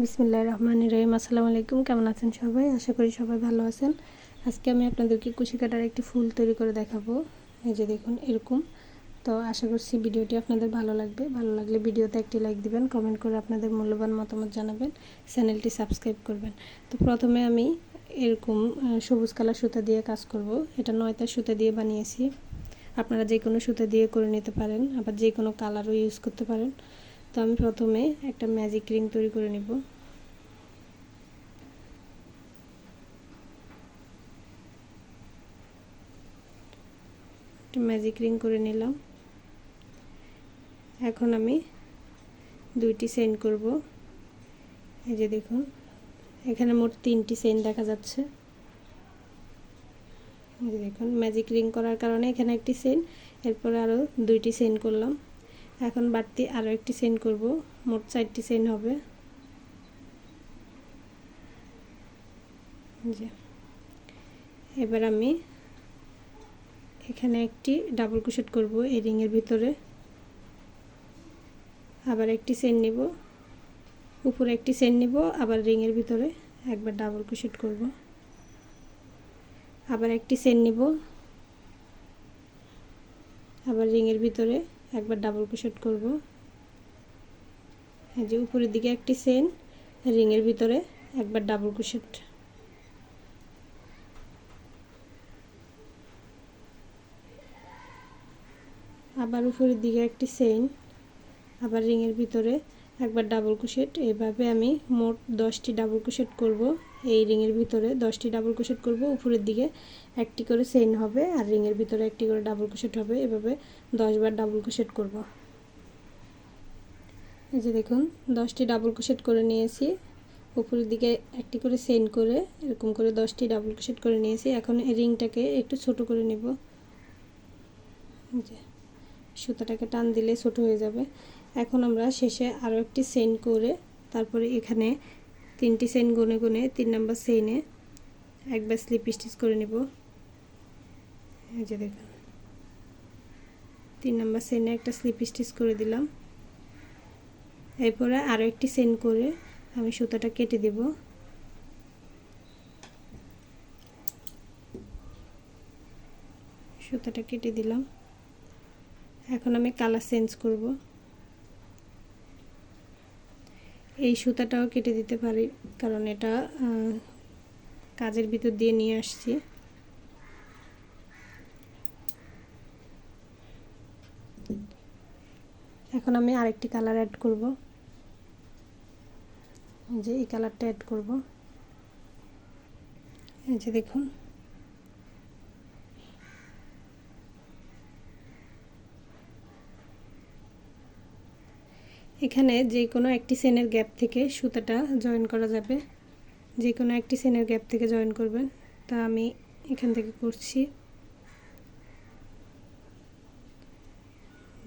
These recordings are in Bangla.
বিসমিল্লাহ রহমান রহিম। আসসালামু আলাইকুম, কেমন আছেন সবাই? আশা করি সবাই ভালো আছেন। আজকে আমি আপনাদেরকে কুশি কাটার একটি ফুল তৈরি করে দেখাবো। এই যে দেখুন, এরকম। তো আশা করছি ভিডিওটি আপনাদের ভালো লাগবে। ভালো লাগলে ভিডিওতে একটি লাইক দিবেন, কমেন্ট করে আপনাদের মূল্যবান মতামত জানাবেন, চ্যানেলটি সাবস্ক্রাইব করবেন। তো প্রথমে আমি এরকম সবুজ কালার সুতা দিয়ে কাজ করব। এটা নয়টা সুতা দিয়ে বানিয়েছি। আপনারা যে কোনো সুতা দিয়ে করে নিতে পারেন, আবার যে কোনো কালারও ইউজ করতে পারেন। তো আমি প্রথমে একটা ম্যাজিক রিং তৈরি করে নিব। একটা ম্যাজিক রিং করে নিলাম। এখন আমি দুইটি সেন্ড করব। এই যে দেখুন, এখানে মোট তিনটি সেন্ট দেখা যাচ্ছে। দেখুন ম্যাজিক রিং করার কারণে এখানে একটি সেন এরপরে আরও দুইটি সেন্ড করলাম। এখন বাড়তি আরও একটি সেন্ড করব। মোট চারটি সেন্ড হবে। এবার আমি এখানে একটি ডাবল কুশেট করব এই রিংয়ের ভিতরে। আবার একটি সেন নিব। উপরে একটি সেন নিব, আবার রিংয়ের ভিতরে একবার ডাবল কুশেট করব। আবার একটি সেন নিব। আবার রিংয়ের ভিতরে একবার ডাবল ক্রোশেট করব। এই যে উপরের দিকে একটি সেন রিংয়ের ভিতরে একবার ডাবল ক্রোশেট আবার উপরের দিকে একটি সেন আবার রিংয়ের ভিতরে একবার ডাবল ক্রোশেট এভাবে আমি মোট দশটি ডাবল ক্রোশেট করব। এই রিংয়ের ভিতরে দশটি ডাবল ক্রোশেট করব, উপরের দিকে একটি করে সেন হবে আর রিংয়ের ভিতরে একটি করে ডাবল ক্রোশেট হবে, এভাবে দশবার ডাবল ক্রোশেট করব। এই যে দেখুন, দশটি ডাবল ক্রোশেট করে নিয়েছি, উপরের দিকে একটি করে সেন করে এরকম করে দশটি ডাবল ক্রোশেট করে নিয়েছি, এখন এই রিংটাকে একটু ছোট করে নেব। যে, সুতাটাকে টান দিলে ছোট হয়ে যাবে। এখন আমরা শেষে আরও একটি সেন করে তারপরে এখানে তিনটি সেন গুনে গুনে, তিন নাম্বার সেনে একবার স্লিপ স্টিচ করে নেব। তিন নাম্বার সেনে একটা স্লিপ স্টিচ করে দিলাম। এরপরে আরও একটি সেন করে আমি সুতাটা কেটে দেব। সুতাটা কেটে দিলাম। এখন আমি কালার চেঞ্জ করব। এই সুতাটাও কেটে দিতে পারি, কারণ এটা কাজের ভিতর দিয়ে নিয়ে আসছি। এখন আমি আরেকটি কালার অ্যাড করব। যে এই কালারটা অ্যাড করব। এই যে দেখুন। এখানে যে কোনো একটি সেনের গ্যাপ থেকে সুতাটা জয়েন করা যাবে। যে কোনো একটি সেনের গ্যাপ থেকে জয়েন করবেন। তা আমি এখান থেকে করছি।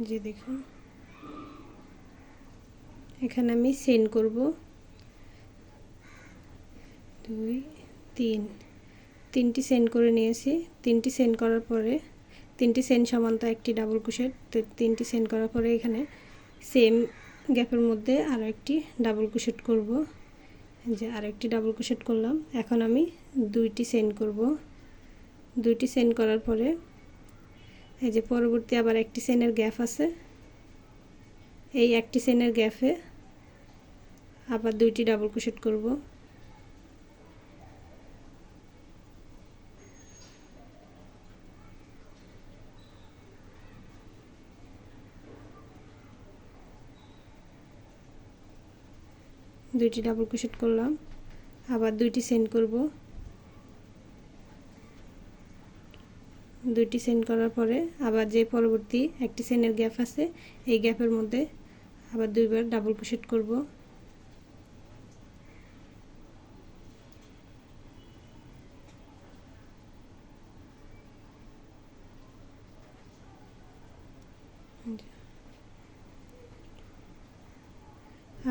যে দেখুন। এখানে আমি সেন করব। দুই, তিন। তিনটি সেন্ড করে নিয়েছি। তিনটি সেন্ড করার পরে, তিনটি সেন্ড সমান্ত একটি ডাবল কুশেট তো তিনটি সেন্ড করার পরে এখানে সেম গ্যাপের মধ্যে আরও একটি ডাবল কুশেট করব যে আর একটি ডাবল কুশেট করলাম। এখন আমি দুইটি সেন্ড করব। দুইটি সেন্ড করার পরে এই যে পরবর্তী আবার একটি সেনের গ্যাপ আছে। এই একটি সেনের গ্যাপে আবার দুইটি ডাবল কুশেট করব। দুইটি ডাবল ক্রোশেট করলাম। আবার দুইটি সেন্ড করব। দুইটি সেন্ড করার পরে আবার যে পরবর্তী একটি সেনের গ্যাপ আছে, এই গ্যাপের মধ্যে আবার দুইবার ডাবল ক্রোশেট করব।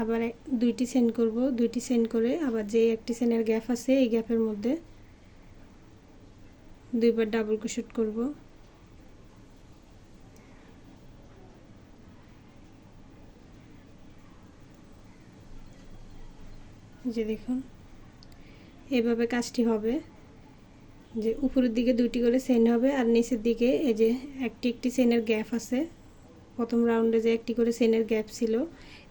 আবার দুইটি সেন্ড করব। দুইটি সেন্ড করে আবার যে একটি সেনের গ্যাপ আছে, এই গ্যাপের মধ্যে দুইবার ডাবল ক্রোশেট করব। যে দেখুন, এভাবে কাজটি হবে। যে উপরের দিকে দুইটি করে সেন হবে আর নিচের দিকে এই যে একটি একটি সেনের গ্যাপ আছে। প্রথম রাউন্ডে যে একটি করে সেনের গ্যাপ ছিল,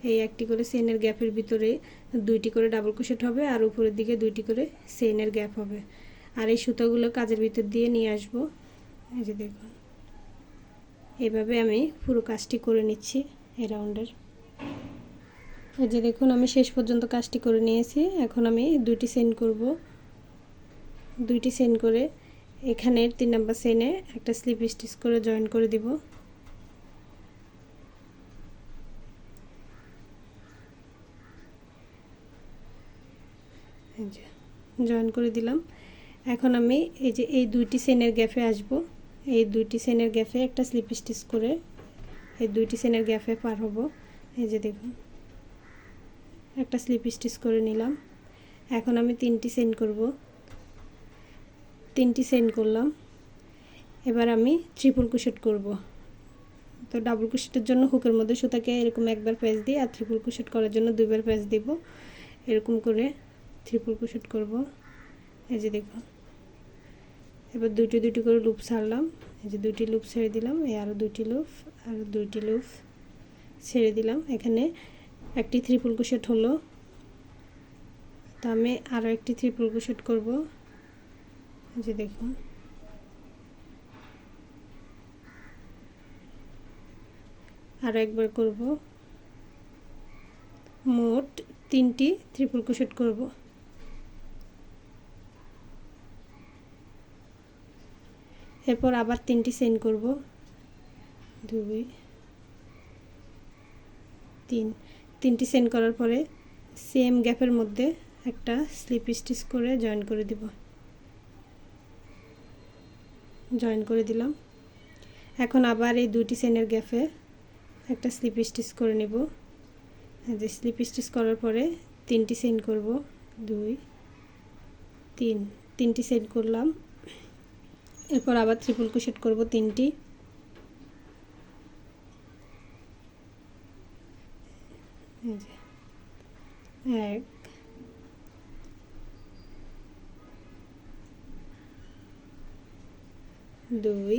এই একটি করে সেনের গ্যাপের ভিতরে দুইটি করে ডাবল ক্রোশেট হবে আর উপরের দিকে দুইটি করে সেনের গ্যাপ হবে। আর এই সুতাগুলো কাজের ভিতর দিয়ে নিয়ে আসব। এই যে দেখুন, এভাবে আমি পুরো কাজটি করে নিচ্ছি এই রাউন্ডের এই যে দেখুন, আমি শেষ পর্যন্ত কাজটি করে নিয়েছি। এখন আমি দুইটি সেন্ড করব। দুইটি সেন্ড করে এখানের তিন নাম্বার সেনে একটা স্লিপ স্টিচ করে জয়েন করে দিব। জয়েন করে দিলাম। এখন আমি এই যে এই দুইটি সেনের গ্যাপে আসব। এই দুইটি সেনের গ্যাপে একটা স্লিপ স্টিচ করে এই দুইটি সেনের গ্যাপে পার হব। এই যে দেখুন, একটা স্লিপ স্টিচ করে নিলাম। এখন আমি তিনটি সেন্ড করব। তিনটি সেন্ড করলাম। এবার আমি ট্রিপল কুশেট করব। তো ডাবল কুশেটের জন্য হুকের মধ্যে সুতাকে এরকম একবার প্যাচ দিই আর ট্রিপল কুশেট করার জন্য দুইবার প্যাচ দিব। এরকম করে ট্রিপল কুশেট করব। এই যে দেখুন এবার দুইটি দুটি করে লুপ ছাড়লাম এই যে দুটি লুপ ছেড়ে দিলাম। এই আরও দুটি লুপ আর দুটি লুপ ছেড়ে দিলাম। এখানে একটি ত্রিপুল কুশেট হলো। তো আমি আরও একটি ত্রিপুল কুশেট করব। যে দেখুন আরও একবার করব। মোট তিনটি ত্রিপুল কুশেট করব। এরপর আবার তিনটি সেন্ড করব। দুই, তিন। তিনটি সেন্ড করার পরে সেম গ্যাপের মধ্যে একটা স্লিপ স্টিচ করে জয়েন করে দিব। জয়েন করে দিলাম। এখন আবার এই দুটি সেনের গ্যাপে একটা স্লিপ স্টিচ করে নেব। যে স্লিপ স্টিচ করার পরে তিনটি সেন্ড করব। দুই, তিন। তিনটি সেন্ড করলাম। এরপর আবার ট্রিপল কুশেট করব তিনটি। এক, দুই,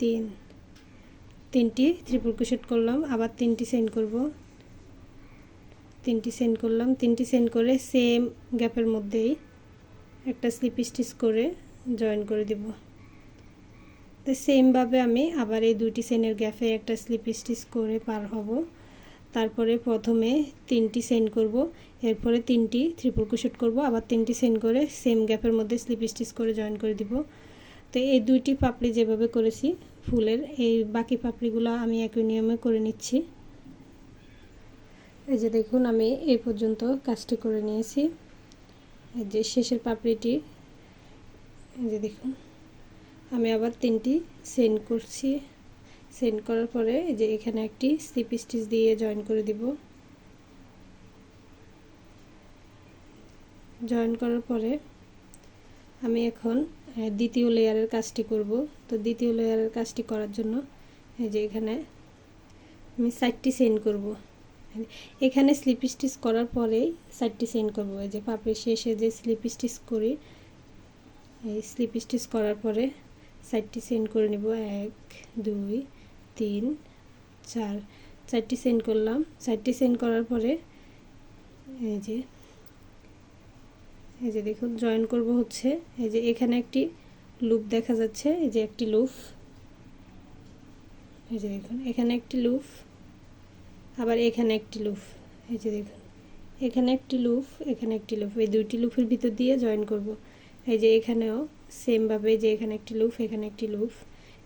তিন। তিনটি ত্রিপুল কুশেট করলাম, আবার তিনটি সেন্ড করব। তিনটি সেন্ড করলাম। তিনটি সেন্ড করে সেম গ্যাপের মধ্যেই একটা স্লিপ স্টিচ করে জয়েন করে দেব। তো সেমভাবে আমি আবার এই দুটি সেনের গ্যাপে একটা স্লিপ স্টিচ করে পার হব। তারপরে প্রথমে তিনটি সেন্ড করব, এরপরে তিনটি ত্রিপুল কুশেট করব, আবার তিনটি সেন্ড করে সেম গ্যাপের মধ্যে স্লিপ স্টিচ করে জয়েন করে দিব। তো এই দুইটি পাপড়ি যেভাবে করেছি, ফুলের, এই বাকি পাপড়িগুলো আমি একই নিয়মে করে নিচ্ছি। এই যে দেখুন, আমি এই পর্যন্ত কাজটি করে নিয়েছি। এই যে শেষের পাপড়িটি, এই যে দেখুন, আমি আবার তিনটি সেন্ড করছি। সেন্ড করার পরে এই যে এখানে একটি স্লিপ স্টিচ দিয়ে জয়েন করে দিব। জয়েন করার পরে আমি এখন দ্বিতীয় লেয়ারের কাজটি করব। তো দ্বিতীয় লেয়ারের কাজটি করার জন্য এই যে এখানে আমি সাইডটি সেন্ড করব। এখানে স্লিপ স্টিচ করার পরেই সাইডটি সেন্ড করব। এই যে পাপড়ি শেষে যে স্লিপ স্টিচ করি, এই স্লিপ স্টিচ করার পরে সাইডটি সেন্ড করে নিব। এক, দুই, তিন, চার। চারটি সেন্ড করলাম। চারটি সেন্ড করার পরে এই যে এই যে দেখুন জয়েন করব হচ্ছে। এই যে এখানে একটি লুপ দেখা যাচ্ছে। এই যে একটি লুপ এই যে দেখুন, এখানে একটি লুপ আবার এখানে একটি লুপ এই যে দেখুন। এখানে একটি লুপ এখানে একটি লুপ এই দুইটি লুপের ভিতর দিয়ে জয়েন করব। এই যে এখানেও সেমভাবে যে এখানে একটি লুপ এখানে একটি লুপ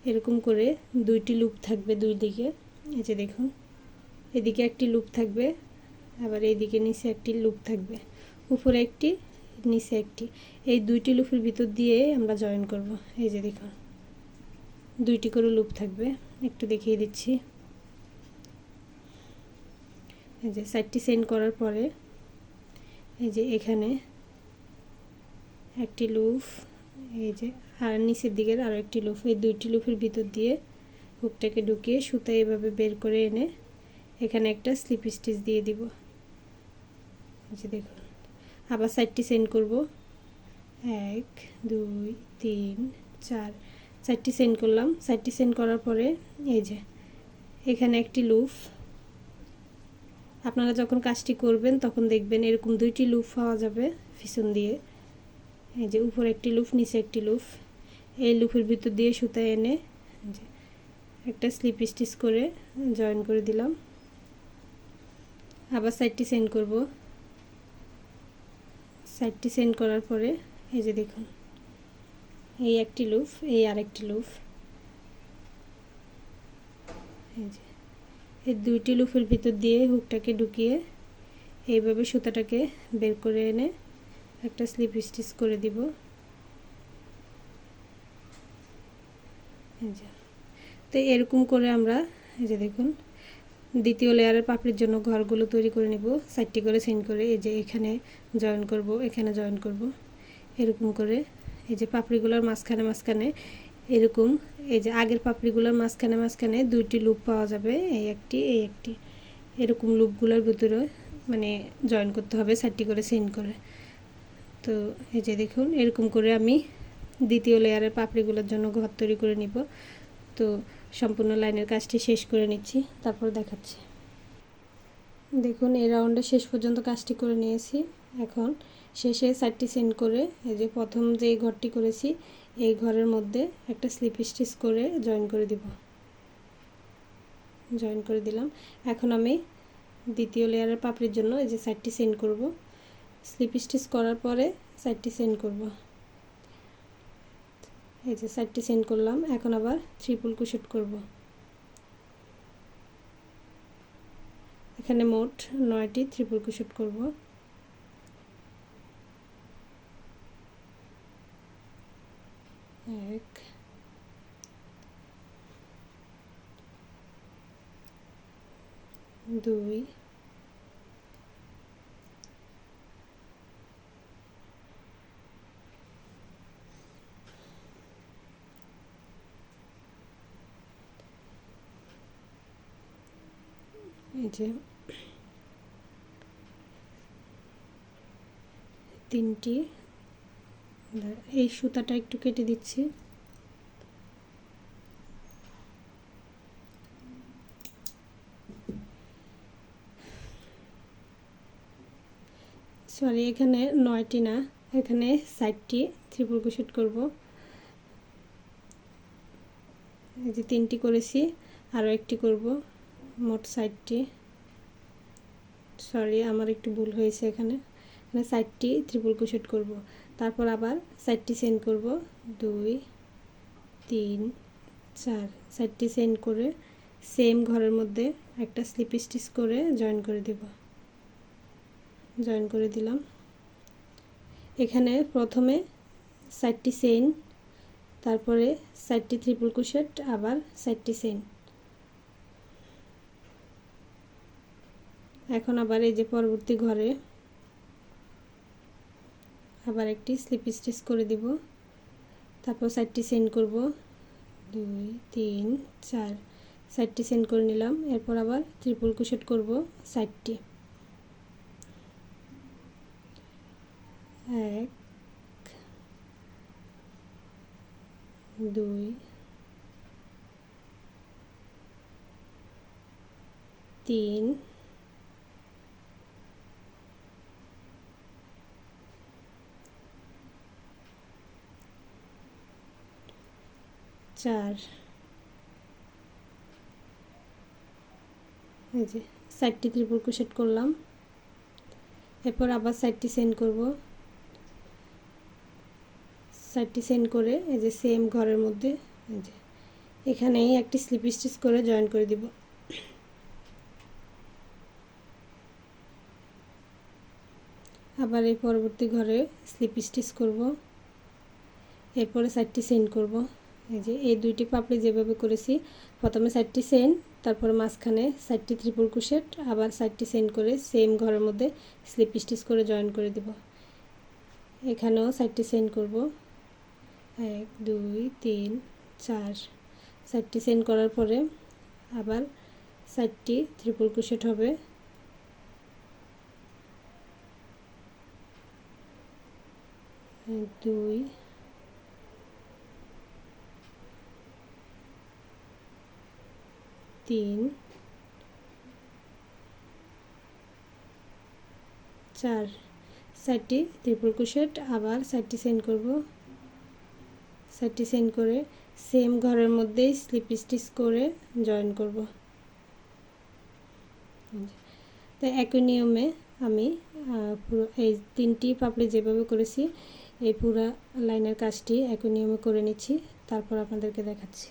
এরকম করে দুইটি লুপ থাকবে দুই দিকে। এই যে দেখুন, এদিকে একটি লুপ থাকবে, আবার এইদিকে নিচে একটি লুপ থাকবে। উপরে একটি, নিচে একটি। এই দুইটি লুপের ভিতর দিয়ে আমরা জয়েন করব। এই যে দেখুন, দুইটি করে লুপ থাকবে। একটু দেখিয়ে দিচ্ছি। এই যে সাইডটি সেন্ড করার পরে এই যে এখানে একটি লুফ, এই যে আর নিচের দিকের আরও একটি লুফ, এই দুইটি লুফের ভিতর দিয়ে হুকটাকে ঢুকিয়ে সুতা এভাবে বের করে এনে এখানে একটা স্লিপ স্টিচ দিয়ে দিব। যে দেখুন, আবার সাইডটি সেন্ড করব। এক, দুই, তিন, চার চারটি সেন্ড করলাম। চারটি সেন্ড করার পরে এই যে এখানে একটি লুফ আপনারা যখন কাজটি করবেন, তখন দেখবেন এরকম দুইটি লুফ পাওয়া যাবে পিছন দিয়ে। এই যে উপরে একটি লুফ, নিচে একটি লুফ। এই লুফের ভিতর দিয়ে সুতা এনে একটা স্লিপ স্টিচ করে জয়েন করে দিলাম। আবার সাইডটি সেন্ড করব। সাইডটি সেন্ড করার পরে, এই যে দেখুন, এই একটি লুফ, এই আরেকটি লুফ। এই যে এই দুইটি লুফের ভিতর দিয়ে হুকটাকে ঢুকিয়ে এইভাবে সুতাটাকে বের করে এনে একটা স্লিপ স্টিচ করে দিব। তো এরকম করে আমরা, এই যে দেখুন, দ্বিতীয় লেয়ারের পাপড়ির জন্য ঘরগুলো তৈরি করে নেব, সাইডটি করে সেন্ড করে, এই যে এখানে জয়েন করব, এখানে জয়েন করব, এরকম করে এই যে পাপড়িগুলোর মাঝখানে মাঝখানে এরকম, এই যে আগের পাপড়িগুলোর মাঝখানে মাঝখানে দুইটি লুপ পাওয়া যাবে, এই একটি এই একটি। এরকম লুপগুলোর ভিতরে মানে জয়েন করতে হবে সাইডটি করে সেন্ড করে। তো এই যে দেখুন, এরকম করে আমি দ্বিতীয় লেয়ারের পাপড়িগুলোর জন্য ঘর তৈরি করে নিব। তো সম্পূর্ণ লাইনের কাজটি শেষ করে নিচ্ছি, তারপর দেখাচ্ছি। দেখুন, এই রাউন্ডে শেষ পর্যন্ত কাজটি করে নিয়েছি। এখন শেষে সাইডটি সেন্ড করে, এই যে প্রথম যে ঘরটি করেছি এই ঘরের মধ্যে একটা স্লিপ স্টিচ করে জয়েন করে দিব। জয়েন করে দিলাম। এখন আমি দ্বিতীয় লেয়ারের পাপড়ির জন্য এই যে সাইডটি সেন্ড করব। স্লিপ স্টিচ করার পরে সাইডটি সেন্ড করব। এই যে সাইডটি সেন্ড করলাম। এখন আবার ট্রিপল কুশেট করব। এখানে মোট নয়টি ত্রিপুল কুশেট করব। এক দুই যে তিনটি। এই সুতাটা একটু কেটে দিচ্ছি। সরি, এখানে নয়টি না, এখানে সাইডটি ত্রিপুর কুশুট করব। এই যে তিনটি করেছি আরও একটি করব, মোট সাইডটি সরি, আমার একটু ভুল হয়েছে এখানে। এখানে সাইডটি ত্রিপুল কুশেট করব। তারপর আবার সাইডটি সেন্ড করব। দুই, তিন, চার। সাইডটি সেন্ড করে সেম ঘরের মধ্যে একটা স্লিপ স্টিচ করে জয়েন করে দেব। জয়েন করে দিলাম। এখানে প্রথমে সাইডটি সেন তারপরে সাইডটি ত্রিপুল কুশেট আবার সাইডটি সেন এখন আবার এই যে পরবর্তী ঘরে আবার একটি স্লিপ স্টিচ করে দিব। তারপর সাইডটি সেন্ড করব। দুই, তিন, চার সাইডটি সেন্ড করে নিলাম। এরপর আবার ত্রিপুল কুশেট করব সাইডটি এক, দুই, তিন, চার। এই যে সাইডটি ত্রিপুর কুশেট করলাম। এরপর আবার সাইডটি সেন্ড করব। সাইডটি সেন্ড করে, এই যে সেম ঘরের মধ্যে, এই যে এখানেই একটি স্লিপ স্টিচ করে জয়েন করে দিব। আবার এই পরবর্তী ঘরে স্লিপ স্টিচ করব। এরপরে সাইডটি সেন্ড করব। এই যে এই দুইটি পাপড়ি যেভাবে করেছি, প্রথমে সাইডটি সেন তারপর মাঝখানে সাইডটি ত্রিপুল কুশেট আবার সাইডটি সেন্ড করে সেম ঘরের মধ্যে স্লিপ স্টিচ করে জয়েন করে দেব। এখানেও সাইডটি সেন্ড করব। এক, দুই, তিন, চার। চারটি সেন্ড করার পরে আবার চারটি ত্রিপল ক্রোশেট হবে। দুই, তিন, চার। চারটি ত্রিপুল কুশেট আবার চারটি সেন্ড করব। সাইডটি সেন্ড করে সেম ঘরের মধ্যেই স্লিপ স্টিচ করে জয়েন করব। তো একই নিয়মে আমি পুরো এই তিনটি পাপড়ি যেভাবে করেছি, এই পুরো লাইনের কাজটি একই নিয়মে করে নিচ্ছি, তারপর আপনাদেরকে দেখাচ্ছি।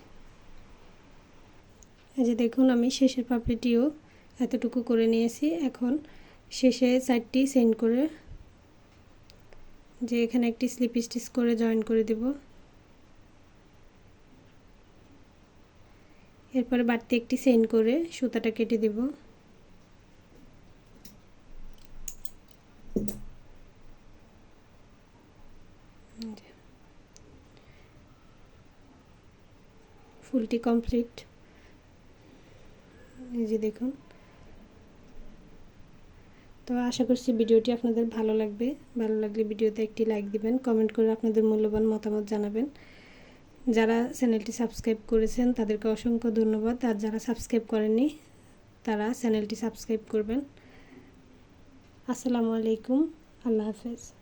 যে দেখুন, আমি শেষের পাপড়িটিও এতটুকু করে নিয়েছি। এখন শেষে সাইডটি সেন্ড করে যে এখানে একটি স্লিপ স্টিচ করে জয়েন করে দেব। এরপরে বাড়তি একটি সেন্ড করে সুতাটা কেটে দেব। ফুলটি কমপ্লিট। এই যে দেখুন। তো আশা করছি ভিডিওটি আপনাদের ভালো লাগবে। ভালো লাগলে ভিডিওতে একটি লাইক দিবেন, কমেন্ট করে আপনাদের মূল্যবান মতামত জানাবেন। যারা চ্যানেলটি সাবস্ক্রাইব করেছেন তাদেরকে অসংখ্য ধন্যবাদ। আর যারা সাবস্ক্রাইব করেননি, তারা চ্যানেলটি সাবস্ক্রাইব করবেন। আসসালামু আলাইকুম। আল্লাহ হাফেজ।